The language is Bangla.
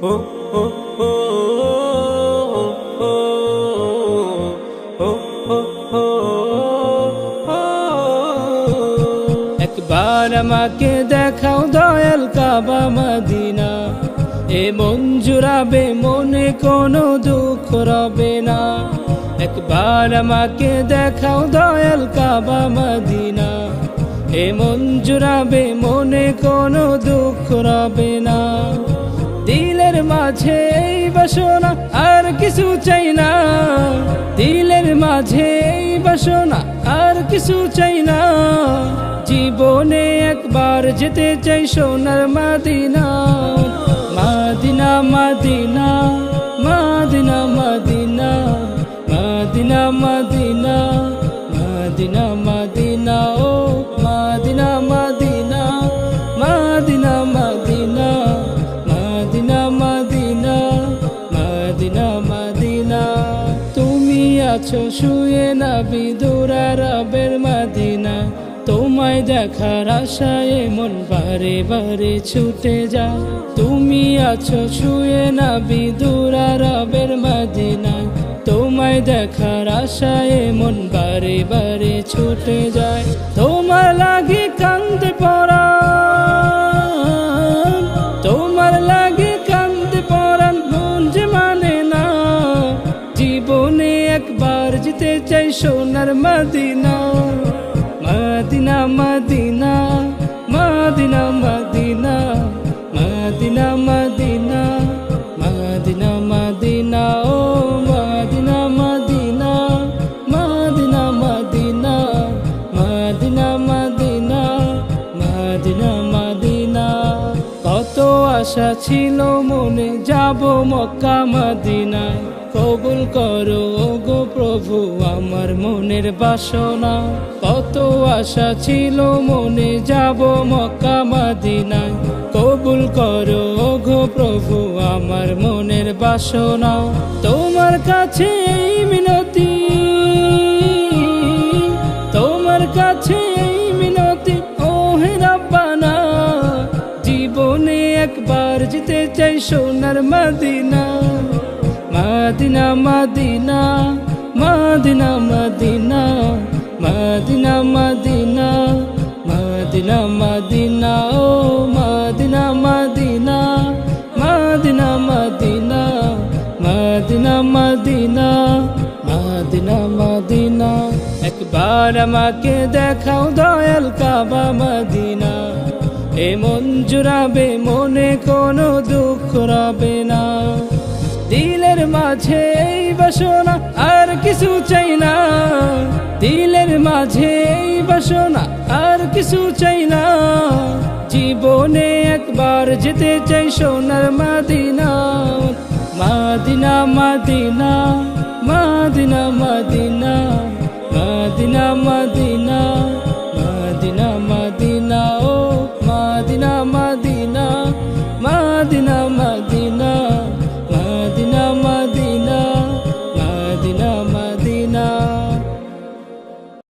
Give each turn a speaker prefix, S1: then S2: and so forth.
S1: একবার আমাকে দেখাও দয়াল কাবা মদিনা। এ মন জুড়াবে, মনে কোনো দুঃখ রবে না। একবার আমাকে দেখাও দয়াল কাবা মদিনা। এ মন জুড়াবে, মনে কোনো দুঃখ রবে না। মাঝে এই আর কিছু চাই না। দিলের মাঝে বাসনা আর কিছু চাই না। জীবনে একবার যেতে চাই সোনার মাদিনা। মাদিনা মাদিনা মাদিনা মাদিনা মাদিনা মাদিনা মাদিনা আছো, শুয়ে না বিদুরা রবের মাদিনা। তোমায় দেখার আশায় মন বারে বারে ছুটে যায় তুমি আছো, শুয়ে না বিদুরা রবের মাদিনা। তোমায় দেখার আশায় মন বারে বারে ছুটে যায়। তোমার লাগে কান্দে পড়া তোমার লাগে যেতে চাই সোনার Medina Medina Medina Medina Medina Medina Medina Medina Medina ও Medina Medina Medina Medina Medina Medina Medina Medina কত আশা ছিল মনে যাব মক্কা মদিনায় কবুল করো প্রভু আমার মনের বাসনা, কত আশা ছিল মনে যাব মক্কা মদিনায়। কবুল করো গো প্রভু আমার মনের বাসনা, তোমার কাছে মিনতি। তোমার কাছে মিনতি ও হে জীবনে একবার যেতে চাই সোনার Medina. Medina, Medina. Medina Medina Medina Medina Medina Medina ও Medina Medina Medina Medina Medina Medina Medina Medina একবার আমাকে দেখাও দয়াল কাবা মদিনা এ মন জুড়াবে মনে কোনো দুঃখ রাবে না দিলের মাঝে এই বাসনা কিছু চাই না। দিলের মাঝে বাসনা আর কিছু চাই না। জীবনে একবার যেতে চাই সোনার মাদিনা। মাদিনা মাদিনা মাদিনা মাদিনা মাদিনা মাদিনা মাদিনা